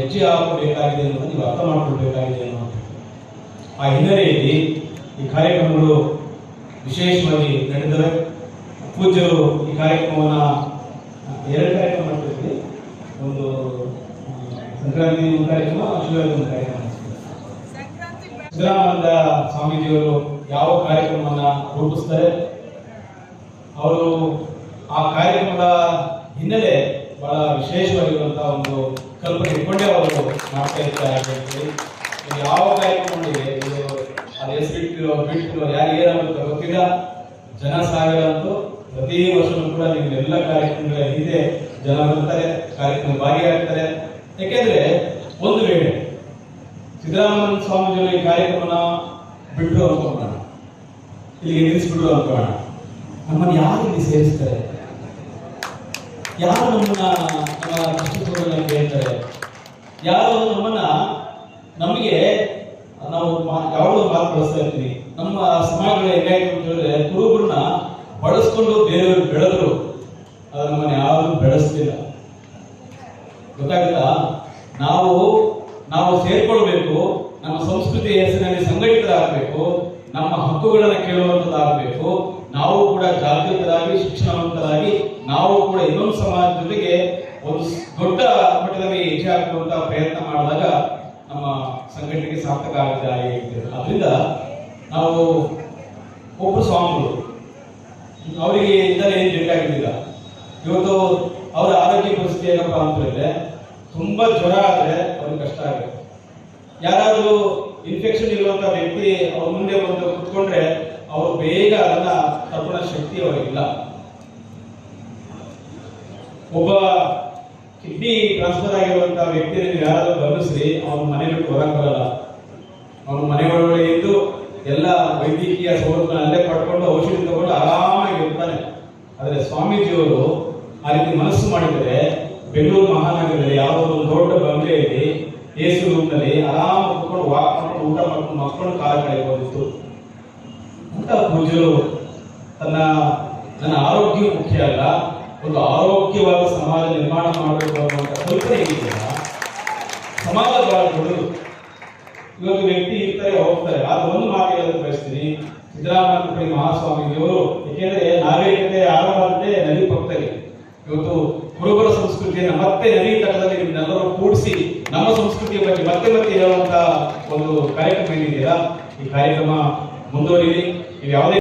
ಮುಖ್ಯ ಹಾಕಬೇಕಾಗಿದೆ ಅನ್ನೋದನ್ನು ನೀವು ಅರ್ಥ ಮಾಡ್ಕೊಳ್ಬೇಕಾಗಿದೆ ಅನ್ನೋದು ಆ ಹಿನ್ನೆಲೆಯಲ್ಲಿ ಈ ಕಾರ್ಯಕ್ರಮಗಳು ವಿಶೇಷವಾಗಿ ನಡೆದರೆ ಪೂಜ್ಯರು ಈ ಕಾರ್ಯಕ್ರಮವನ್ನ ಎರಡು ಕಾರ್ಯಕ್ರಮ ಮಾಡ್ತಿದ್ವಿ ಒಂದು ಸಂಕ್ರಾಂತಿ ಒಂದು ಕಾರ್ಯಕ್ರಮ, ಶಿವರಾತ್ರಿ ಒಂದು ಕಾರ್ಯಕ್ರಮ ಸಿದ್ದರಾಮಾನಂದ ಸ್ವಾಮೀಜಿಯವರು ಯಾವ ಕಾರ್ಯಕ್ರಮವನ್ನ ರೂಪಿಸ್ತಾರೆ? ಅವರು ಆ ಕಾರ್ಯಕ್ರಮದ ಹಿನ್ನೆಲೆ ಬಹಳ ವಿಶೇಷವಾಗಿರುವಂತಹ ಒಂದು ಕಲ್ಪನೆ ಇಟ್ಕೊಂಡೇ ಅವರು ಮಾಡ್ತಾ ಇರ್ತಾರೆ ಯಾವ ಕಾರ್ಯಕ್ರಮಗಳಿಗೆ ಇದು ಅದು ಹೆಸರಿಟ್ಟಿರೋ ಬಿಟ್ಟಿರೋ ಯಾರು ಏನಾಗುತ್ತೆ ಗೊತ್ತಿಲ್ಲ. ಜನ ಸಾವಿರ ಅಂತೂ ಪ್ರತಿ ವರ್ಷವೂ ಕೂಡ ನೀವು ಎಲ್ಲ ಕಾರ್ಯಕ್ರಮಗಳ ಹಿಂದೆ ಜನ ಬರ್ತಾರೆ, ಕಾರ್ಯಕ್ರಮ ಭಾಗಿಯಾಗ್ತಾರೆ. ಯಾಕೆಂದ್ರೆ ಒಂದು ವೇಳೆ ಸಿದ್ದರಾಮಯ್ಯ ಸ್ವಾಮೀಜಿಯವರು ಈ ಕಾರ್ಯಕ್ರಮನ ಬಿಟ್ಟರು ಅನ್ಕೋಣ ಇಲ್ಲಿಗೆ ನಿಲ್ಲಿಸ್ಬಿಟ್ರು ಅನ್ಕೋಣ ನಮ್ಮನ್ನು ಯಾರು ಇಲ್ಲಿ ಸೇರಿಸ್ತಾರೆ? ಯಾರು ನಮ್ಮನ್ನ, ನಮ್ಮ ಕಷ್ಟಗಳನ್ನು ಕೇಳ್ತಾರೆ ಯಾರು ನಮ್ಮನ್ನ, ನಮಗೆ, ನಾವು ಯಾವಾಗಲೂ ಮಾತು ಬಳಸ್ತಾ ಇರ್ತೀವಿ ನಮ್ಮ ಸಮಾಜಗಳು ಹೇಗಾಯ್ತು ಅಂತ ಹೇಳಿದ್ರೆ, ಕುರುಬರನ್ನ ಬಳಸ್ಕೊಂಡು ಬೇರೆಯವರು ಬೆಳೆದ್ರು. ಅದು ನಮ್ಮನ್ನ ಯಾರು ಬೆಳೆಸ್ತಿಲ್ಲ ಗೊತ್ತಾಗುತ್ತಾ? ನಾವು ನಾವು ಸೇರ್ಕೊಳ್ಬೇಕು, ನಮ್ಮ ಸಂಸ್ಕೃತಿ ಹೆಸರಿನಲ್ಲಿ ಸಂಘಟಿತರಾಗಬೇಕು, ನಮ್ಮ ಹಕ್ಕುಗಳನ್ನು ಕೇಳುವಂತದ್ದಾಗಬೇಕು ನಾವು ಕೂಡ ಜಾಗೃತರಾಗಿ, ಶಿಕ್ಷಣವಂತರಾಗಿ, ನಾವು ಕೂಡ ಇನ್ನೊಂದು ಸಮಾಜದ ಜೊತೆಗೆ ಒಂದು ದೊಡ್ಡ ಮಟ್ಟದಲ್ಲಿ ಹೆಜ್ಜೆ ಹಾಕುವಂತ ಪ್ರಯತ್ನ ಮಾಡಿದಾಗ ನಮ್ಮ ಸಂಘಟನೆಗೆ ಸಾರ್ಥಕ ಆಗಿದ್ದಾರೆ ಅದರಿಂದ ನಾವು ಒಬ್ಬರು ಸ್ವಾಮಿಗಳು. ಅವರಿಗೆ ಇದ್ದರೆ ಏನು ಬೇಕಾಗಿದ್ದಿಲ್ಲ. ಇವತ್ತು ಅವರ ಆರೋಗ್ಯ ಪರಿಸ್ಥಿತಿ ಏನಪ್ಪ ಅಂತ ಹೇಳಿದ್ರೆ ತುಂಬಾ ಜ್ವರ ಆದರೆ ಅವ್ರಿಗೆ ಕಷ್ಟ ಆಗುತ್ತೆ. ಯಾರಾದರೂ ಇನ್ಫೆಕ್ಷನ್ ಇರುವಂತ ವ್ಯಕ್ತಿ ಅವ್ರ ಮುಂದೆ ಬಂದು ಕುತ್ಕೊಂಡ್ರೆ ಬೇಗ ಅದನ್ನ ತಗೊಳ್ಳೋ ಶಕ್ತಿ ಅವರಿಗಿಲ್ಲ ಒಬ್ಬ ಕಿಡ್ನಿ ಟ್ರಾನ್ಸ್ಫರ್ ಆಗಿರುವಂತ ವ್ಯಕ್ತಿಯನ್ನು ಯಾರಾದರೂ ಗಮನಿಸ್ರಿ ಅವನ ಮನೆ ಬಿಟ್ಟು ಹೊರಗೆ ಬರಲ್ಲ. ಅವನು ಮನೆ ಒಳಗಡೆ ಇದ್ದು ಎಲ್ಲ ವೈದ್ಯಕೀಯ ಸೌಲಭ್ಯ ಅಲ್ಲೇ ಪಡ್ಕೊಂಡು ಔಷಧಿ ತಗೊಂಡು ಆರಾಮಾಗಿ ಇರ್ತಾನೆ. ಆದರೆ ಸ್ವಾಮೀಜಿಯವರು ಆ ರೀತಿ ಮನಸ್ಸು ಮಾಡಿದರೆ ಬೆಂಗಳೂರು ಮಹಾನಗರದಲ್ಲಿ ಯಾವುದೋ ಒಂದು ದೊಡ್ಡ ಬಂಗಲೆಯಲ್ಲಿ ಎಸಿ ರೂಮ್ನಲ್ಲಿ ಆರಾಮ ಕುತ್ಕೊಂಡು ವಾಕ್ ಮಾಡ್ಕೊಂಡು ಊಟ ಮಾಡ್ಕೊಂಡು ಮಕ್ಕಳು ಕಾಲ ಕಳೆಯಬಹುದಿತ್ತು ಅಂತ ಪೂಜ್ಯರು ತನ್ನ ನನ್ನ ಆರೋಗ್ಯ ಮುಖ್ಯ ಅಲ್ಲ, ಒಂದು ಆರೋಗ್ಯವಾದ ಸಮಾಜ ನಿರ್ಮಾಣ ಮಾಡಬೇಕು ಅನ್ನುವಂಥ ಕಲ್ಪನೆ ಇದೆಯಲ್ಲ ಸಮಾಜ ಬಹಳ ಇವತ್ತು ವ್ಯಕ್ತಿ ಇರ್ತಾರೆ, ಹೋಗ್ತಾರೆ. ಆದ್ರೆ ಒಂದು ಮಾತು ಹೇಳಲು ಬಯಸ್ತೀನಿ. ಸಿದ್ದರಾಮಯ್ಯ ಮಹಾಸ್ವಾಮಿಯವರು ಏಕೆಂದ್ರೆ ನಾಗರಿಕತೆ ಆರಂಭದಂತೆ ನದಿ ಪಕ್ಕದಲ್ಲಿ. ಇವತ್ತು ಕುರುಬರ ಸಂಸ್ಕೃತಿಯನ್ನು ಮತ್ತೆ ನದಿ ತಟದಲ್ಲಿ ನಿಮ್ಮೆಲ್ಲರೂ ಕೂಡಿಸಿ ನಮ್ಮ ಸಂಸ್ಕೃತಿಯ ಬಗ್ಗೆ ಮತ್ತೆ ಮತ್ತೆ ಹೇಳುವಂತ ಒಂದು ಕಾರ್ಯಕ್ರಮ ಏನಿದೆಯಲ್ಲ, ಈ ಕಾರ್ಯಕ್ರಮ ಮುಂದುವರಿಲಿ ನೀವು ಯಾವುದೇ